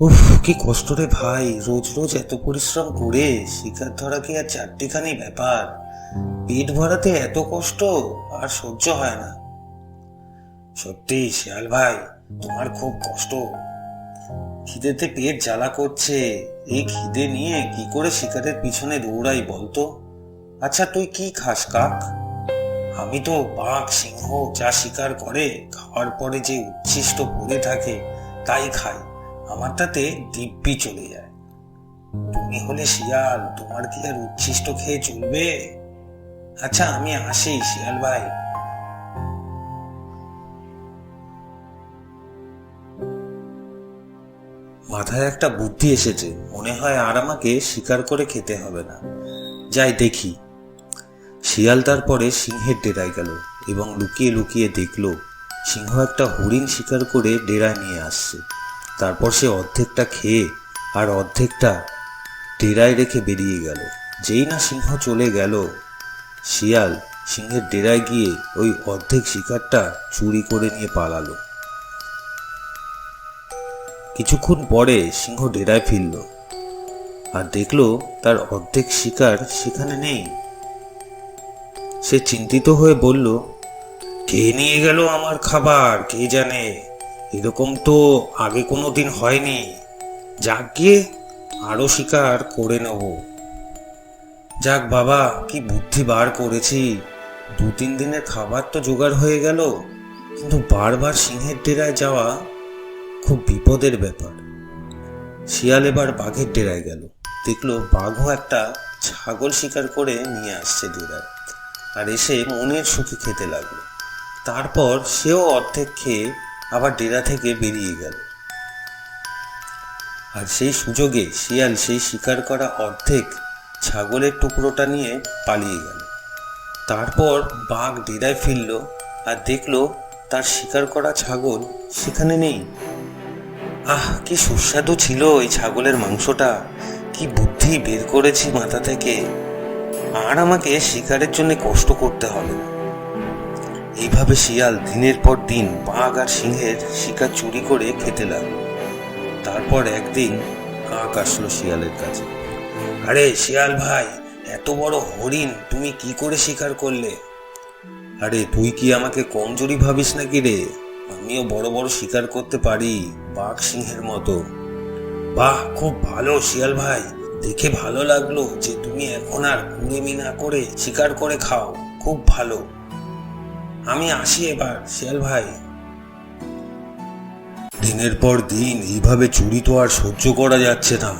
উফ, কি কষ্ট রে ভাই। রোজ রোজ এত পরিশ্রম করে শিকার ধরা কি আর চারটিখানি ব্যাপার? পেট ভরাতে এত কষ্ট আর সহ্য হয় না। সত্যি, শিয়াল ভাই, তোমার খুব কষ্ট। খিদেতে পেট জ্বালা করছে। এই খিদে নিয়ে কি করে শিকারের পিছনে দৌড়াই বলতো? আচ্ছা তুই কি খাস, কাক? আমি তো বাঘ, সিংহ, যা শিকার করে, খাওয়ার পরে যে উচ্ছিষ্ট পড়ে থাকে, তাই খাই। আমার তাতে দিব্যি চলে যায়। তুমি হলে শিয়াল, তোমার কি আর উচ্ছিষ্ট খেয়ে চলবে? আচ্ছা আমি আসি, শিয়াল ভাই। মাথায় একটা বুদ্ধি এসেছে, মনে হয় আর আমাকে শিকার করে খেতে হবে না। যাই দেখি। শিয়াল তারপরে সিংহের ডেরায় গেল এবং লুকিয়ে লুকিয়ে দেখল, সিংহ একটা হরিণ শিকার করে ডেরায় নিয়ে আসছে। তারপর সে অর্ধেকটা খেয়ে আর অর্ধেকটা ডেরায় রেখে বেরিয়ে গেল। যেই না সিংহ চলে গেল, শিয়াল সিংহের ডেরায় গিয়ে ওই অর্ধেক শিকারটা চুরি করে নিয়ে পালালো। কিছুক্ষণ পরে সিংহ ডেরায় ফিরল আর দেখল তার অর্ধেক শিকার সেখানে নেই। সে চিন্তিত হয়ে বলল, কে নিয়ে গেল আমার খাবার? কে জানে? এরকম তো আগে কোনো দিন হয়নি। যাক গিয়ে আরও শিকার করে নেব। যাক বাবা, কি বুদ্ধি বার করেছি। দু তিন দিনের খাবার তো জোগাড় হয়ে গেল, কিন্তু বারবার সিংহের ডেরায় যাওয়া খুব বিপদের ব্যাপার। শিয়াল এবার বাঘের ডেরায় গেল। দেখল বাঘও একটা ছাগল শিকার করে নিয়ে আসছে ডেরায়, আর এসে মনের সুখে খেতে লাগল। তারপর সেও অর্ধেক খেয়ে আবার ডেরা থেকে বেরিয়ে গেল। আর সেই সুযোগে শিয়াল সেই শিকার করা অর্ধেক ছাগলের টুকরোটা নিয়ে পালিয়ে গেল। তারপর বাঘ ডেরায় ফিরল আর দেখল তার শিকার করা ছাগল সেখানে নেই। আহ, কি সুস্বাদু ছিল এই ছাগলের মাংসটা। কি বুদ্ধি বের করেছি মাথা থেকে। আর আমাকে শিকারের জন্য কষ্ট করতে হবে না। এইভাবে শিয়াল দিনের পর দিন বাঘ আর সিংহের শিকার চুরি করে খেতে লাগল। তারপর একদিন কাক আসলো শিয়ালের কাছে। আরে শিয়াল ভাই, এত বড় হরিণ, তুমি কি করে শিকার করলে? আরে তুই কি আমাকে কমজোরি ভাবিস নাকি রে? আমিও বড় বড় শিকার করতে পারি বাঘ সিংহের মতো। বাহ, খুব ভালো শিয়াল ভাই। দেখে ভালো লাগল যে তুমি এখন আর কুড়েমি না করে শিকার করে খাও। খুব ভালো। আমি আসি এবার, শিয়াল ভাই। দিনের পর দিন এইভাবে চুরি তো আর সহ্য করা যাচ্ছে না।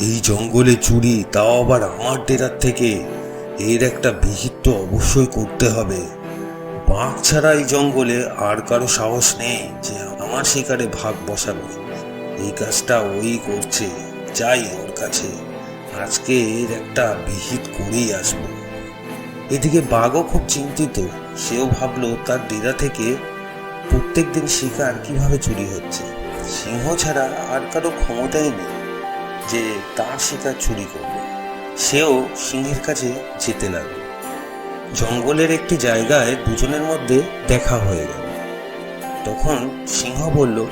এই জঙ্গলে চুরি, তাও আবার আমার ডেরার থেকে। এর একটা বিহিত তো অবশ্যই করতে হবে। বাঘ ছাড়া এই জঙ্গলে আর কারও সাহস নেই যে আমার শিকারে ভাগ বসাবে। এই কাজটা ওই করছে, যাই ওর কাছে। আজকে এর একটা বিহিত করেই আসব। এদিকে বাঘও খুব চিন্তিত। সেও ভাবলো, তার ডেরা থেকে প্রত্যেক দিন শিকার কীভাবে চুরি হচ্ছে? সিংহ ছাড়া আর কারও ক্ষমতাই নেই যে তার শিকার চুরি করবে। সেও সিংহের কাছে যেতে লাগল। জঙ্গলের একটি জায়গায় দুজনের মধ্যে দেখা হয়ে গেল। তখন সিংহ বলল,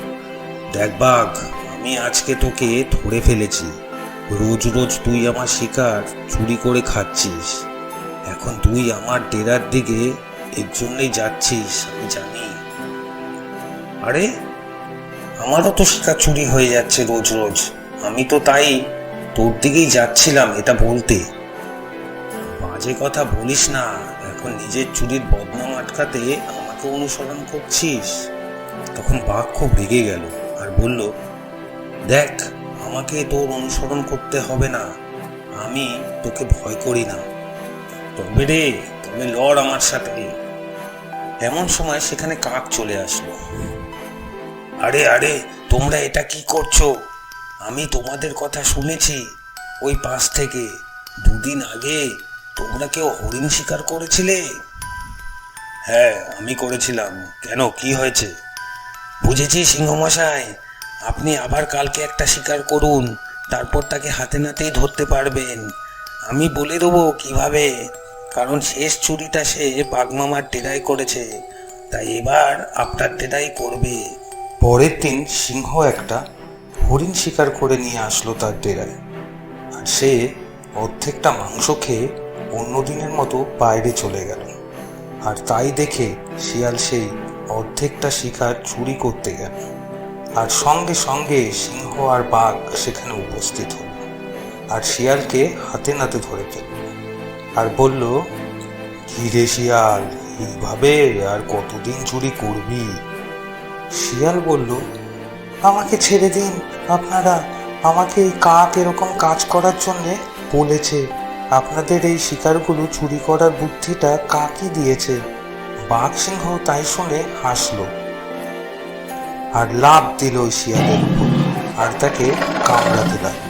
দেখ বাঘ, আমি আজকে তোকে ধরে ফেলেছি। রোজ রোজ তুই আমার শিকার চুরি করে খাচ্ছিস। এখন তুই আমার ডেরার দিকে এর জন্যই যাচ্ছিস, আমি জানি। আরে, আমারও তো শিকার চুরি হয়ে যাচ্ছে রোজ রোজ। আমি তো তাই তোর দিকেই যাচ্ছিলাম, এটা বলতে। বাজে কথা বলিস না, এখন নিজের চুরির বদনাম আটকাতে আমাকে অনুসরণ করছিস? তখন বাঘ খুব রেগে গেল আর বলল, দেখ, আমাকে তোর অনুসরণ করতে হবে না, আমি তোকে ভয় করি না। তবে রে, তবে লড় আমার সাথে। এমন সময় সেখানে কাক চলে আসলো। আরে আরে, তোমরা এটা কি করছ? আমি তোমাদের কথা শুনেছি ওই পাশ থেকে। দুদিন আগে তোমরা কেউ হরিণ শিকার করেছিলে? হ্যাঁ আমি করেছিলাম। কেন, কি হয়েছে? বুঝেছি, সিংহমশাই। আপনি আবার কালকে একটা শিকার করুন, তারপর তাকে হাতে নাতেই ধরতে পারবেন। আমি বলে দেবো কীভাবে? কারণ শেষ চুরিটা সে বাগমামার ডেরাই করেছে। তাই এবার আপনার ডেরাই করবে। পরের দিন সিংহ একটা হরিণ শিকার করে নিয়ে আসলো তার ডেরায় আর সে অর্ধেকটা মাংস খেয়ে অন্য দিনের মতো বাইরে চলে গেল। আর তাই দেখে শিয়াল সেই অর্ধেকটা শিকার চুরি করতে গেল। আর সঙ্গে সঙ্গে সিংহ আর বাঘ সেখানে উপস্থিত হল। আর শিয়ালকে হাতে নাতে ধরে ফেলল। আর বলল ঘিরে শিয়াল এইভাবে আর কতদিন চুরি করবি? শিয়াল বলল, আমাকে ছেড়ে দিন, আপনারা আমাকে এই কাক এরকম কাজ করার জন্যে বলেছে। আপনাদের এই শিকারগুলো চুরি করার বুদ্ধিটা কাকই দিয়েছে। বাঘ সিংহ তাই শুনে হাসলো। আর লাভ দিল ওই শিয়ালের উপর, আর তাকে কামড়াতে লাগল।